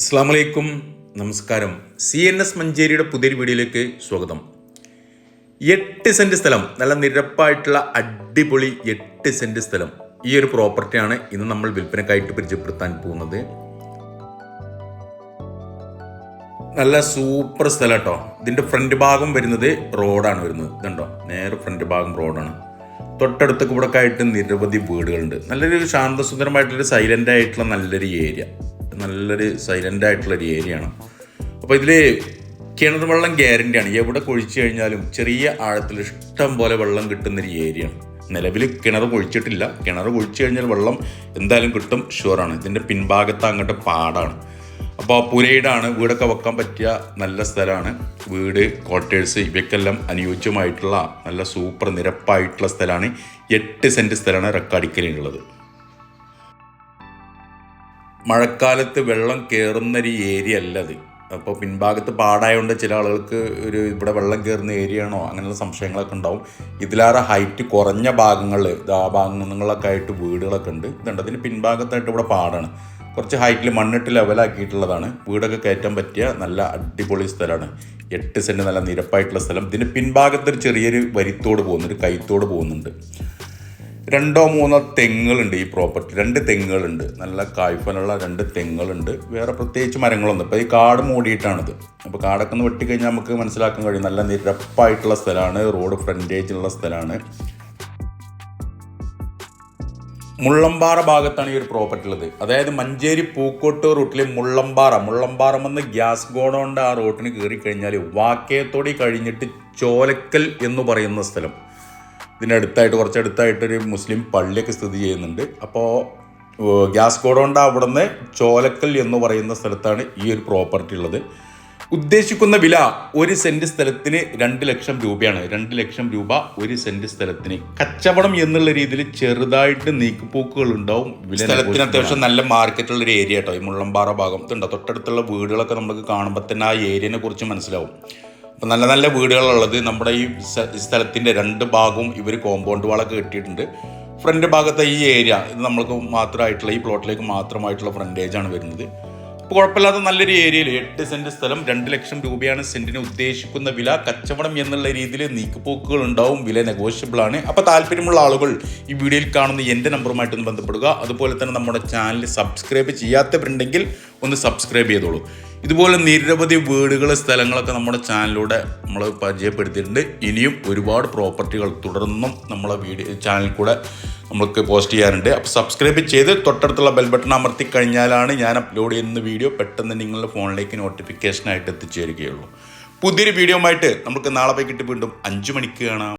അസ്സാമലൈക്കും നമസ്കാരം. C N S മഞ്ചേരിയുടെ പുതിയൊരു വീഡിയോയിലേക്ക് സ്വാഗതം. എട്ട് സെന്റ് സ്ഥലം നല്ല നിരപ്പായിട്ടുള്ള അടിപൊളി എട്ട് സെന്റ് സ്ഥലം ഈ ഒരു പ്രോപ്പർട്ടിയാണ് ഇന്ന് നമ്മൾ വിൽപ്പനക്കായിട്ട് പരിചയപ്പെടുത്താൻ പോകുന്നത്. നല്ല സൂപ്പർ സ്ഥലം കേട്ടോ. ഇതിന്റെ ഫ്രണ്ട് ഭാഗം വരുന്നത് റോഡാണ് വരുന്നത്. ഇതുണ്ടോ നേരെ ഫ്രണ്ട് ഭാഗം റോഡാണ്. തൊട്ടടുത്ത് കൂടെ ആയിട്ട് നിരവധി വീടുകളുണ്ട്. നല്ലൊരു ശാന്തസുന്ദരമായിട്ടുള്ളൊരു സൈലന്റ് ആയിട്ടുള്ള നല്ലൊരു ഏരിയ. നല്ലൊരു സൈലന്റ് ആയിട്ടുള്ള ഒരു ഏരിയ ആണ്. അപ്പോൾ ഇതിൽ കിണർ വെള്ളം ഗ്യാരന്റിയാണ് എവിടെ കുഴിച്ചു കഴിഞ്ഞാലും ചെറിയ ആഴത്തിൽ ഇഷ്ടം പോലെ വെള്ളം കിട്ടുന്നൊരു ഏരിയ ഏരിയയാണ് നിലവിൽ കിണർ കുഴിച്ചിട്ടില്ല. കിണർ കുഴിച്ചു കഴിഞ്ഞാൽ വെള്ളം എന്തായാലും കിട്ടും ഷുവറാണ് ഇതിന്റെ പിൻഭാഗത്ത് അങ്ങോട്ട് പാടാണ്. അപ്പോൾ പുരയിടാണ് വീടൊക്കെ വെക്കാൻ പറ്റിയ നല്ല സ്ഥലമാണ്. വീട് ക്വാർട്ടേഴ്സ് ഇവയ്ക്കെല്ലാം അനുയോജ്യമായിട്ടുള്ള നല്ല സൂപ്പർ നിരപ്പായിട്ടുള്ള സ്ഥലമാണ്. എട്ട് സെന്റ് സ്ഥലമാണ് റെക്കാടിക്കലിനുള്ളത് മഴക്കാലത്ത് വെള്ളം കയറുന്ന ഒരു ഏരിയ അല്ല അത്. അപ്പോൾ പിൻഭാഗത്ത് പാടായതുകൊണ്ട് ചില ആളുകൾക്ക് ഒരു ഇവിടെ വെള്ളം കയറുന്ന ഏരിയ ആണോ അങ്ങനെയുള്ള സംശയങ്ങളൊക്കെ ഉണ്ടാവും. ഇതിലാറെ ഹൈറ്റ് കുറഞ്ഞ ഭാഗങ്ങൾ ആ ഭാഗങ്ങളിലൊക്കെ ആയിട്ട് വീടുകളൊക്കെ ഉണ്ട്. ഇതുണ്ട് അതിന് പിൻഭാഗത്തായിട്ട് ഇവിടെ പാടാണ്. കുറച്ച് ഹൈറ്റിൽ മണ്ണിട്ട് ലെവലാക്കിയിട്ടുള്ളതാണ് വീടൊക്കെ കയറ്റാൻ പറ്റിയ നല്ല അടിപൊളി സ്ഥലമാണ്. എട്ട് സെന്റ് നല്ല നിരപ്പായിട്ടുള്ള സ്ഥലം. ഇതിന് പിൻഭാഗത്തൊരു ചെറിയൊരു വരിത്തോട് പോകുന്നുണ്ട് കൈത്തോട് പോകുന്നുണ്ട്. രണ്ടോ മൂന്നോ തെങ്ങുകളുണ്ട് ഈ പ്രോപ്പർട്ടി രണ്ട് തെങ്ങുകളുണ്ട്. നല്ല കായ്ഫലുള്ള രണ്ട് തെങ്ങുകളുണ്ട്. വേറെ പ്രത്യേകിച്ച് മരങ്ങളൊന്നും ഇപ്പോൾ ഈ കാട് മൂടിയിട്ടാണിത്. അപ്പോൾ കാടൊക്കെ ഒന്ന് വെട്ടിക്കഴിഞ്ഞാൽ നമുക്ക് മനസ്സിലാക്കാൻ കഴിയും. നല്ല നിരപ്പായിട്ടുള്ള സ്ഥലമാണ്. റോഡ് ഫ്രണ്ടേജ് ഉള്ള സ്ഥലമാണ്. മുള്ളമ്പാറ ഭാഗത്താണ് ഈ ഒരു പ്രോപ്പർട്ടി ഉള്ളത്. അതായത് മഞ്ചേരി പൂക്കോട്ട് റൂട്ടിലെ മുള്ളമ്പാറ മുള്ളമ്പാറം വന്ന് ഗ്യാസ് ഗോഡൗണ്ട് ആ റോട്ടിന് കയറി കഴിഞ്ഞാൽ വാക്കേത്തോടി കഴിഞ്ഞിട്ട് ചോലക്കൽ എന്ന് പറയുന്ന സ്ഥലം. ഇതിന്റെ അടുത്തായിട്ട് കുറച്ച് അടുത്തായിട്ടൊരു മുസ്ലിം പള്ളിയൊക്കെ സ്ഥിതി ചെയ്യുന്നുണ്ട്. അപ്പോൾ ഗ്യാസ് ഗോഡൗണ്ട് അവിടെ നിന്ന് ചോലക്കൽ എന്ന് പറയുന്ന സ്ഥലത്താണ് ഈ ഒരു പ്രോപ്പർട്ടി ഉള്ളത്. ഉദ്ദേശിക്കുന്ന വില ഒരു സെന്റ് സ്ഥലത്തിന് രണ്ട് ലക്ഷം രൂപയാണ്. രണ്ട് ലക്ഷം രൂപ ഒരു സെന്റ് സ്ഥലത്തിന്. കച്ചവടം എന്നുള്ള രീതിയിൽ ചെറുതായിട്ട് നീക്കുപോക്കുകൾ ഉണ്ടാവും. വില സ്ഥലത്തിന് അത്യാവശ്യം നല്ല മാർക്കറ്റുള്ള ഒരു ഏരിയ കേട്ടോ ഈ മുള്ളമ്പാറ ഭാഗം. ഇതുണ്ടോ? തൊട്ടടുത്തുള്ള വീടുകളൊക്കെ നമുക്ക് കാണുമ്പോൾ തന്നെ ആ ഏരിയനെ കുറിച്ച് മനസ്സിലാവും. അപ്പം നല്ല നല്ല വീടുകളുള്ളത് നമ്മുടെ ഈ സ്ഥ- സ്ഥലത്തിന്റെ രണ്ട് ഭാഗവും ഇവർ കോമ്പൗണ്ട് വാളൊക്കെ കെട്ടിയിട്ടുണ്ട്. ഫ്രണ്ട് ഭാഗത്തെ ഈ ഏരിയ ഇത് നമ്മൾക്ക് മാത്രമായിട്ടുള്ള ഈ പ്ലോട്ടിലേക്ക് മാത്രമായിട്ടുള്ള ഫ്രണ്ടേജ് ആണ് വരുന്നത്. അപ്പോൾ കുഴപ്പമില്ലാത്ത നല്ലൊരു ഏരിയയിൽ എട്ട് സെന്റ് സ്ഥലം രണ്ട് ലക്ഷം രൂപയാണ് സെന്റിന് ഉദ്ദേശിക്കുന്ന വില. കച്ചവടം എന്നുള്ള രീതിയിൽ നീക്കുപോക്കുകൾ ഉണ്ടാവും വില നെഗോഷ്യബിൾ ആണ്. അപ്പോൾ താല്പര്യമുള്ള ആളുകൾ ഈ വീഡിയോയിൽ കാണുന്ന എന്റെ നമ്പറുമായിട്ടൊന്ന് ബന്ധപ്പെടുക. അതുപോലെ തന്നെ നമ്മുടെ ചാനൽ സബ്സ്ക്രൈബ് ചെയ്യാത്തവരുണ്ടെങ്കിൽ ഒന്ന് സബ്സ്ക്രൈബ് ചെയ്തോളൂ. ഇതുപോലെ നിരവധി വീടുകൾ സ്ഥലങ്ങളൊക്കെ നമ്മുടെ ചാനലിലൂടെ നമ്മൾ പരിചയപ്പെടുത്തിയിട്ടുണ്ട്. ഇനിയും ഒരുപാട് പ്രോപ്പർട്ടികൾ തുടർന്നും നമ്മളെ വീഡിയോ ചാനലിൽ കൂടെ നമ്മൾക്ക് പോസ്റ്റ് ചെയ്യാറുണ്ട് അപ്പോൾ സബ്സ്ക്രൈബ് ചെയ്ത് തൊട്ടടുത്തുള്ള ബെൽ ബട്ടൺ അമർത്തി കഴിഞ്ഞാലാണ് ഞാൻ അപ്ലോഡ് ചെയ്യുന്ന വീഡിയോ പെട്ടെന്ന് നിങ്ങളുടെ ഫോണിലേക്ക് നോട്ടിഫിക്കേഷനായിട്ട് എത്തിച്ചേരുകയുള്ളൂ. പുതിയൊരു വീഡിയോ ആയിട്ട് നമുക്ക് നാളെ വൈകിട്ട് വീണ്ടും അഞ്ച് മണിക്ക് കാണാം.